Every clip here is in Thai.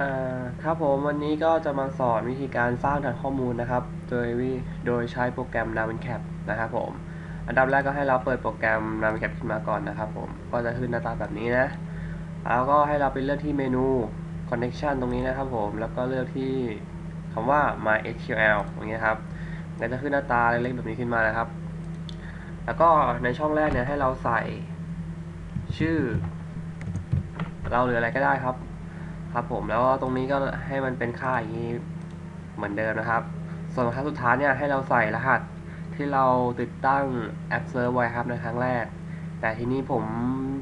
อ่าครับผมวันนี้ก็จะมาสอนวิธีการสร้างฐานข้อมูลนะครับ โดยวิโดยใช้โปรแกรม n a v i n c a p นะครับผม อันดับแรกก็ให้เราเปิดโปรแกรม n a v i n c a p ขึ้นมาก่อนนะครับผมก็จะขึ้นหน้าตาแบบนี้นะแล้วก็ให้เราไปเลือกที่เมนู connection ตรงนี้นะครับผมแล้วก็เลือกที่คำว่า mysql อย่างเงี้ยครับก็จะขึ้นหน้าตาเล็กๆแบบนี้ขึ้นมานะครับ แล้วก็ในช่องแรกเนี่ยให้เราใส่ชื่อ เราหรืออะไรก็ได้ครับ ครับผมแล้วก็ตรงนี้ก็ให้มันเป็นค่าอย่างนี้เหมือนเดิมนะครับ ส่วนครั้งสุดท้ายเนี่ยให้เราใส่รหัสที่เราติดตั้งแอปเซิร์ฟไว้ครับในครั้งแรก แต่ทีนี้ผม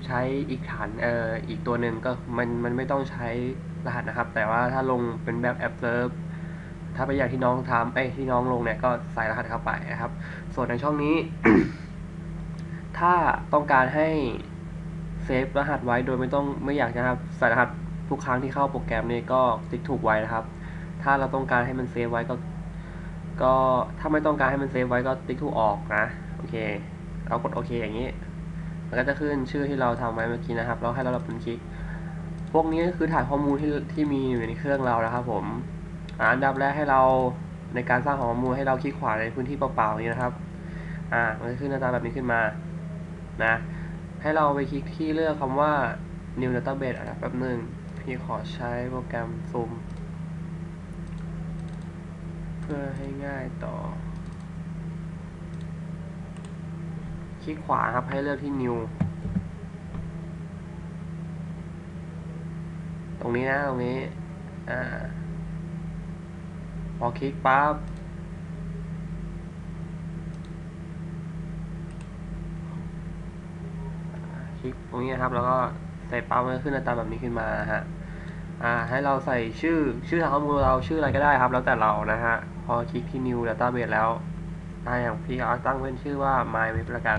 ใช้อีกฐานเอ่ออีกตัวหนึ่งก็มันมันไม่ต้องใช้รหัสนะครับ แต่ว่าถ้าลงเป็นแบบแอปเซิร์ฟถ้าเป็นอย่างที่น้องทำไอ้ที่น้องลงเนี่ยก็ใส่รหัสเข้าไปนะครับ ส่วนในช่องนี้ ถ้าต้องการให้เซฟรหัสไว้โดยไม่ต้องไม่อยากจะครับใส่รหัส ทุกครั้งที่เข้าโปรแกรมนี้ก็ติ๊กถูกไว้นะครับ ถ้าเราต้องการให้มันเซฟไว้ก็ ก็ถ้าไม่ต้องการให้มันเซฟไว้ก็ติ๊กถูกออกนะ โอเค เรากดโอเคอย่างนี้ มันก็จะขึ้นชื่อที่เราทำไว้เมื่อกี้นะครับแล้วให้เราดับเบิลคลิก พวกนี้ก็คือฐานข้อมูลที่ที่มีอยู่ในเครื่องเรานะครับ ผมอ่าอันดับแรกให้เราในการสร้างของข้อมูลให้เราคลิกขวาในพื้นที่เปล่าๆนี้นะครับ อ่า มันจะขึ้นหน้าตาแบบนี้ขึ้นมา นะ ให้เราไปคลิกที่เลือกคำว่า new database อะแป๊บหนึ่ง พี่ขอใช้โปรแกรมซูม เพื่อให้ง่ายต่อ คลิกขวาครับให้เลือกที่ new ตรงนี้นะ ตรงนี้ อ่า พอคลิกปั๊บคลิกตรงนี้นะครับ แล้วก็ ใส่ปั๊มันก็ขึ้นหน้าตาแบบนี้ขึ้นมาฮะอ่าให้เราใส่ชื่อชื่อทางข้อมูลเราชื่ออะไรก็ได้ครับ แล้วแต่เรานะฮะ พอคลิกที่ new database แล้วอ่าอย่างพี่เอาตั้งเป็นชื่อว่า my web ละกัน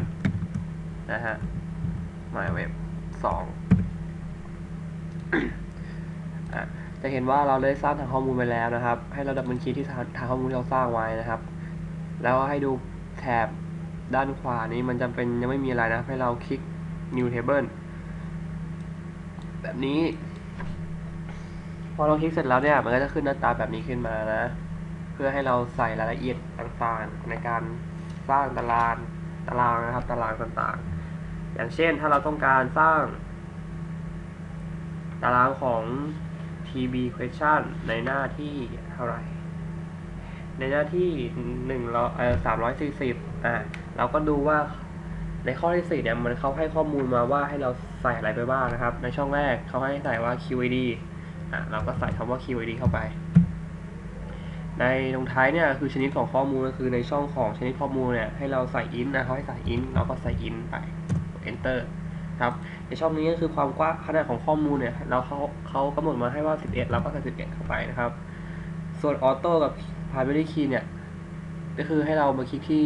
นะฮะ my web สองอะจะเห็นว่าเราได้สร้างทางข้อมูลไปแล้วนะครับ ให้เราดับเบิลคลิกที่ทางทางข้อมูลที่เราสร้างไว้นะครับ แล้วให้ดูแถบด้านขวานี้มันจำเป็นยังไม่มีอะไรนะ ให้เราคลิก new table แบบนี้ พอเราคลิกเสร็จแล้วเนี่ย มันก็จะขึ้นหน้าตาแบบนี้ขึ้นมานะ เพื่อให้เราใส่รายละเอียดต่างๆ ในการสร้างตารางตารางนะครับ ตารางต่างๆ อย่างเช่นถ้าเราต้องการสร้าง ตารางของ TB question ในหน้าที่เท่าไหร่ ในหน้าที่หนึ่งร้อยเอ่อสามร้อยสี่สิบอ่าเราก็ดูว่า ในข้อที่สี่เนี่ยมันเขาให้ข้อมูลมาว่าให้เราใส่อะไรไปบ้างนะครับ ในช่องแรกเขาให้ใส่ว่า QID อะเราก็ใส่คำว่า QID เข้าไป ในตรงท้ายเนี่ยคือชนิดของข้อมูลก็คือในช่องของชนิดข้อมูลเนี่ยให้เราใส่ int นะเขาให้ใส่ int เราก็ใส่ int ไป enter ครับในช่องนี้ก็คือความกว้างขนาดของข้อมูลเนี่ยเราเขาเขากำหนดมาให้ว่า 11 เราก็ใส่ 11 เข้าไปนะครับ ส่วนออโต้กับ primary key เนี่ยก็คือให้เรามาคลิกที่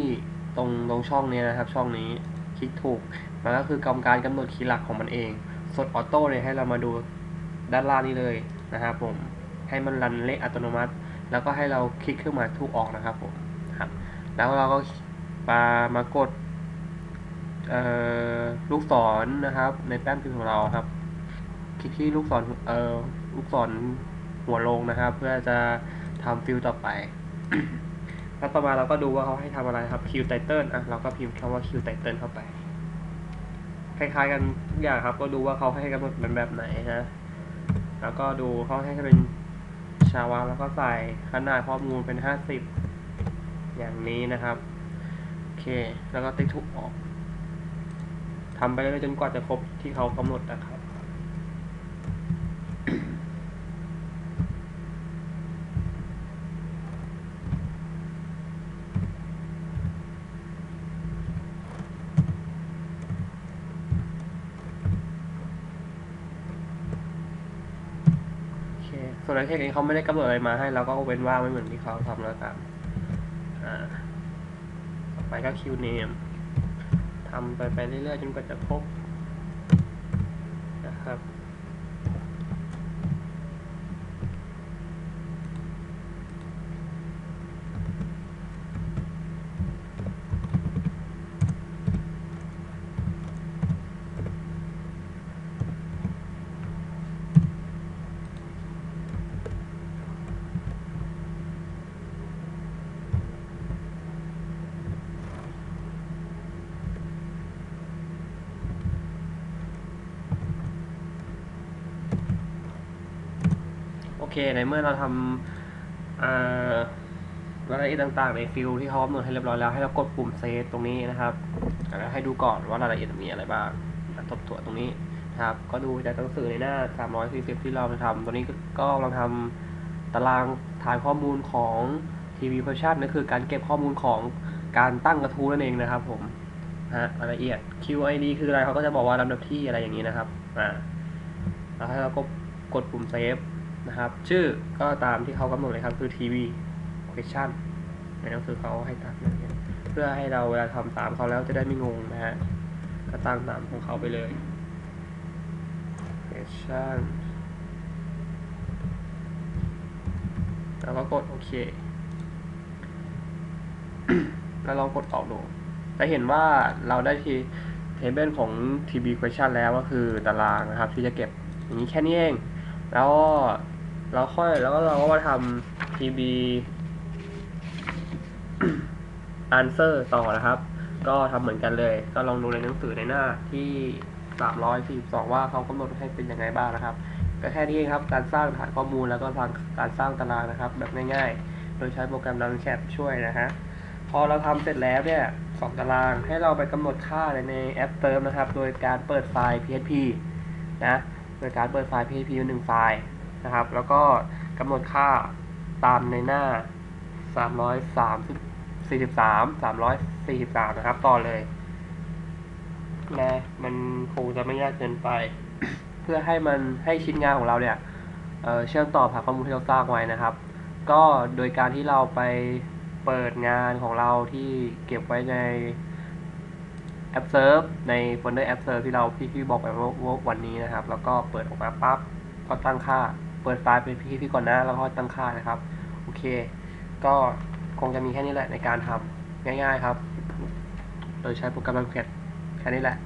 ตรงตรงช่องนี้นะครับ ช่องนี้ คลิกถูก มันก็คือกำการกำหนดคีย์หลักของมันเอง ส่วนออโต้เนี่ยให้เรามาดูด้านล่างนี้เลยนะครับผม ให้มันรันเลขอัตโนมัติ แล้วก็ให้เราคลิกเครื่องหมายถูกออกนะครับผมครับ แล้วเราก็มามากดลูกศรนะครับ ในแป้นพิมพ์ของเราครับ คลิกที่ลูกศรเอ่อลูกศรหัวลงนะครับ เพื่อจะทำฟิลต่อไป แล้วต่อมาเราก็ดูว่าเขาให้ทำอะไรครับ Q title อะเราก็พิมพ์คำว่า Q title เข้าไป คล้ายๆกันทุกอย่างครับ ก็ดูว่าเขาให้กำหนดเป็นแบบไหนนะแล้วก็ดูเขาให้เป็นชาวาแล้วก็ใส่ขนาดข้อมูลเป็น 50 อย่างนี้นะครับ โอเค แล้วก็ติ๊กถูกออกทำไปเรื่อยๆจนกว่าจะครบที่เขากำหนดนะครับ โอเค ส่วนในเทคเองเขาไม่ได้กำหนดอะไรมาให้เราก็เว้นว่างไม่เหมือนที่เขาทำแล้วกันอ่าต่อไปก็ Q name ทำไปไปเรื่อยๆจนกว่าจะครบนะครับ เคในเมื่อเราทำรายละเอียดต่างๆ ในฟิลที่เขากำหนดให้เรียบร้อยแล้วให้เรากดปุ่มเซฟตรงนี้นะครับแล้วให้ดูก่อนว่ารายละเอียดมีอะไรบ้างทบทวนตรงนี้นะครับ ก็ดูจากหนังสือในหน้า 340 ที่เราจะทำตัวนี้ก็ก็เราทำตารางฐานข้อมูลของทีวี v e r s i o n นั่นคือการเก็บข้อมูลของการตั้งกระทู้นั่นเองนะครับผมฮะรายละเอียด QID คืออะไรเขาก็จะบอกว่าลำดับที่อะไรอย่างนี้นะครับอ่าแล้วให้เราก็กดปุ่มเซฟ นะครับ ชื่อก็ตามที่เขากำหนดเลยครับคือ TV question ในหนังสือเขาให้ตั้งเงี้ยเพื่อให้เราเวลาทำตามเขาแล้วจะได้ไม่งงนะฮะก็ตั้งตามของเขาไปเลย question แล้วก็กดโอเค แล้วเรากดออกดูจะเห็นว่าเราได้ทีเทเบิลของ TB question แล้วก็คือตารางนะครับ ที่จะเก็บอย่างนี้แค่นี้เอง แล้วก็ เราค่อยแล้วก็เราก็มาทำ TB answer ต่อนะครับ ก็ทำเหมือนกันเลย ก็ลองดูในหนังสือในหน้าที่ 342 ว่าเขากำหนดให้เป็นยังไงบ้างนะครับ ก็แค่นี้เองครับ การสร้างฐานข้อมูลแล้วก็ทางการสร้างตารางนะครับ แบบง่ายๆ โดยใช้โปรแกรม Runcat ช่วยนะฮะ พอเราทำเสร็จแล้วเนี่ยสองตารางให้เราไปกำหนดค่าในแอปเติมนะครับ โดยการเปิดไฟล์ PHP นะ โดยการเปิดไฟล์ PHP หนึ่งไฟล์ นะครับ แล้วก็กำหนดค่าตามในหน้า343 343 นะครับ ต่อเลยนะมันคงจะไม่ยากเกินไป เพื่อให้มันให้ชิ้นงานของเราเนี่ยเเชื่อมต่อผ่านข้อมูลที่เราสร้างไว้นะครับ ก็โดยการที่เราไปเปิดงานของเราที่เก็บไว้ในแอปเซิร์ฟในโฟลเดอร์แอปเซิร์ฟที่เราพี่พี่บอกไปว่าวันนี้นะครับ แล้วก็เปิดออกมาปั๊บก็ตั้งค่า ปิดไฟล์เป็นพี่พี่ก่อนนะ แล้วก็ตั้งค่านะครับ โอเค ก็คงจะมีแค่นี้แหละในการทำง่ายๆครับ โดยใช้โปรแกรม Runcat แค่นี้แหละ